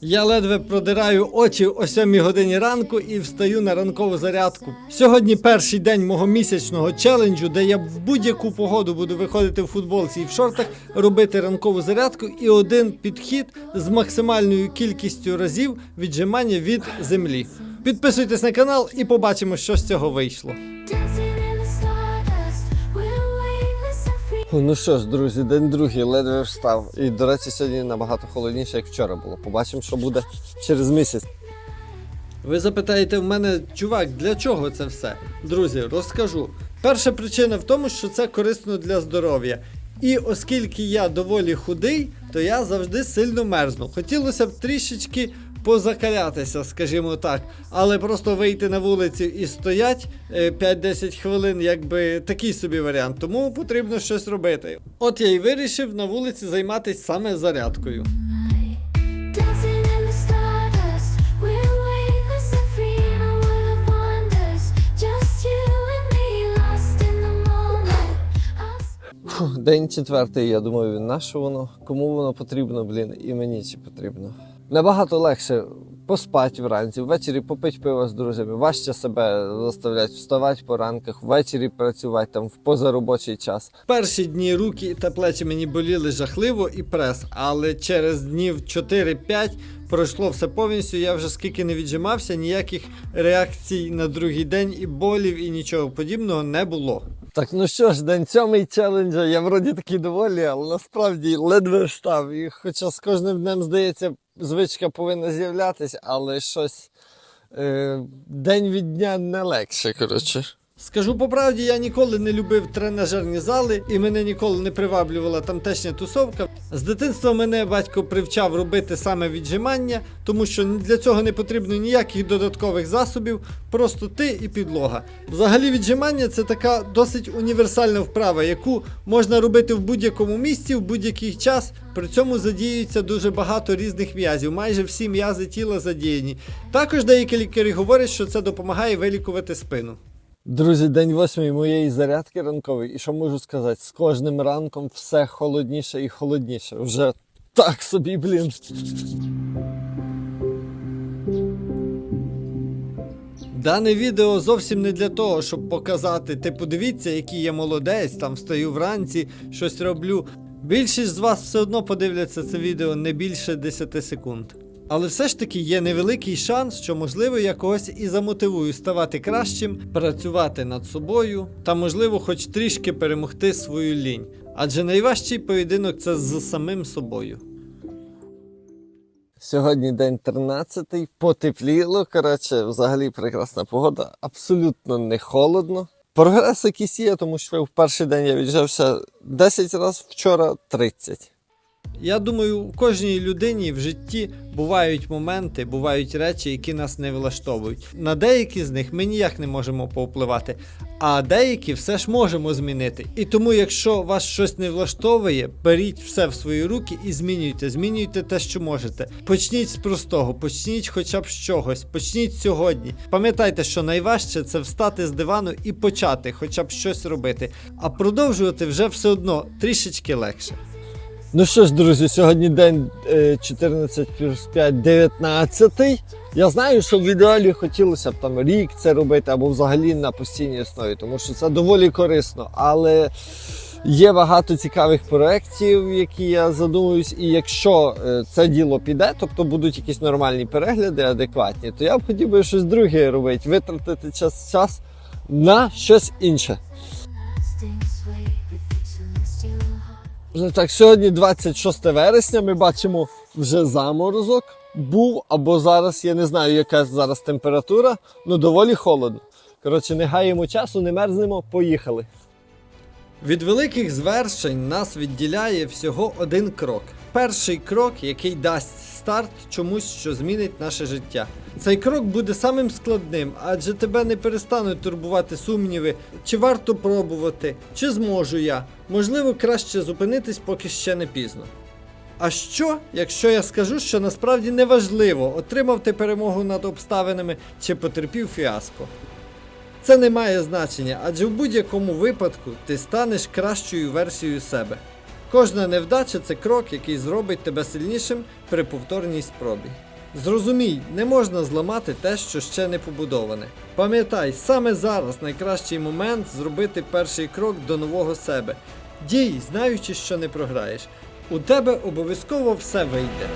Я ледве продираю очі о 7 годині ранку і встаю на ранкову зарядку. Сьогодні перший день мого місячного челенджу, де я в будь-яку погоду буду виходити в футболці і в шортах, робити ранкову зарядку і один підхід з максимальною кількістю разів віджимання від землі. Підписуйтесь на канал і побачимо, що з цього вийшло. Ну що ж, друзі, день другий, ледве встав. І, до речі, сьогодні набагато холодніше, як вчора було. Побачимо, що буде через місяць. Ви запитаєте в мене, чувак, для чого це все? Друзі, розкажу. Перша причина в тому, що це корисно для здоров'я. І оскільки я доволі худий, то я завжди сильно мерзну. Хотілося б трішечки позакалятися, скажімо так, але просто вийти на вулицю і стоять е, 5-10 хвилин, якби такий собі варіант. Тому потрібно щось робити. От я й вирішив на вулиці займатися саме зарядкою. День четвертий, я думаю, на що воно? Кому воно потрібно, блін, і мені чи потрібно. Набагато легше поспати вранці, ввечері попити пиво з друзями, важче себе заставляти вставати по ранках, ввечері працювати там в позаробочий час. Перші дні руки та плечі мені боліли жахливо і прес, але через днів 4-5 пройшло все повністю. Я вже скільки не віджимався, ніяких реакцій на другий день і болів, і нічого подібного не було. Так, ну що ж, день сьомий челенджа, я вроді такий доволі, але насправді ледве встав. І хоча з кожним днем, здається, звичка повинна з'являтися, але щось е, день від дня не легше, коротше. Скажу по правді, я ніколи не любив тренажерні зали, і мене ніколи не приваблювала тамтешня тусовка. З дитинства мене батько привчав робити саме віджимання, тому що для цього не потрібно ніяких додаткових засобів, просто ти і підлога. Взагалі, віджимання це така досить універсальна вправа, яку можна робити в будь-якому місці, в будь-який час. При цьому задіюється дуже багато різних м'язів, майже всі м'язи тіла задіяні. Також деякі лікарі говорять, що це допомагає вилікувати спину. Друзі, день восьмий моєї зарядки ранкової, і що можу сказати, з кожним ранком все холодніше і холодніше. Вже так собі, блін. Дане відео зовсім не для того, щоб показати, типу, дивіться, який я молодець, там встаю вранці, щось роблю. Більшість з вас все одно подивляться це відео не більше 10 секунд. Але все ж таки є невеликий шанс, що можливо я когось і замотивую ставати кращим, працювати над собою та, можливо, хоч трішки перемогти свою лінь. Адже найважчий поєдинок це з самим собою. Сьогодні день 13, потепліло. Коротше, взагалі прекрасна погода, абсолютно не холодно. Прогрес якийсь є, тому що в перший день я віджався 10 разів, вчора 30. Я думаю, у кожній людині в житті бувають моменти, бувають речі, які нас не влаштовують. На деякі з них ми ніяк не можемо повпливати, а деякі все ж можемо змінити. І тому, якщо вас щось не влаштовує, беріть все в свої руки і змінюйте. Змінюйте те, що можете. Почніть з простого, почніть хоча б з чогось, почніть сьогодні. Пам'ятайте, що найважче це встати з дивану і почати, хоча б щось робити. А продовжувати вже все одно трішечки легше. Ну що ж, друзі, сьогодні день е, 14 плюс 5, 19. Я знаю, що в ідеалі хотілося б там рік це робити або взагалі на постійній основі, тому що це доволі корисно. Але є багато цікавих проєктів, які я задумуюсь, і якщо е, це діло піде, тобто будуть якісь нормальні перегляди, адекватні, то я б хотів би щось друге робити, витратити час, час на щось інше. Так, сьогодні 26 вересня. Ми бачимо вже заморозок. Був або зараз, я не знаю, яка зараз температура, але доволі холодно. Коротше, не гаємо часу, не мерзнемо, поїхали. Від великих звершень нас відділяє всього один крок. Перший крок, який дасть старт чомусь, що змінить наше життя. Цей крок буде самим складним, адже тебе не перестануть турбувати сумніви, чи варто пробувати, чи зможу я. Можливо, краще зупинитись, поки ще не пізно. А що, якщо я скажу, що насправді неважливо, отримав ти перемогу над обставинами чи потерпів фіаско? Це не має значення, адже в будь-якому випадку ти станеш кращою версією себе. Кожна невдача це крок, який зробить тебе сильнішим при повторній спробі. Зрозумій, не можна зламати те, що ще не побудоване. Пам'ятай, саме зараз найкращий момент зробити перший крок до нового себе. Дій, знаючи, що не програєш. У тебе обов'язково все вийде.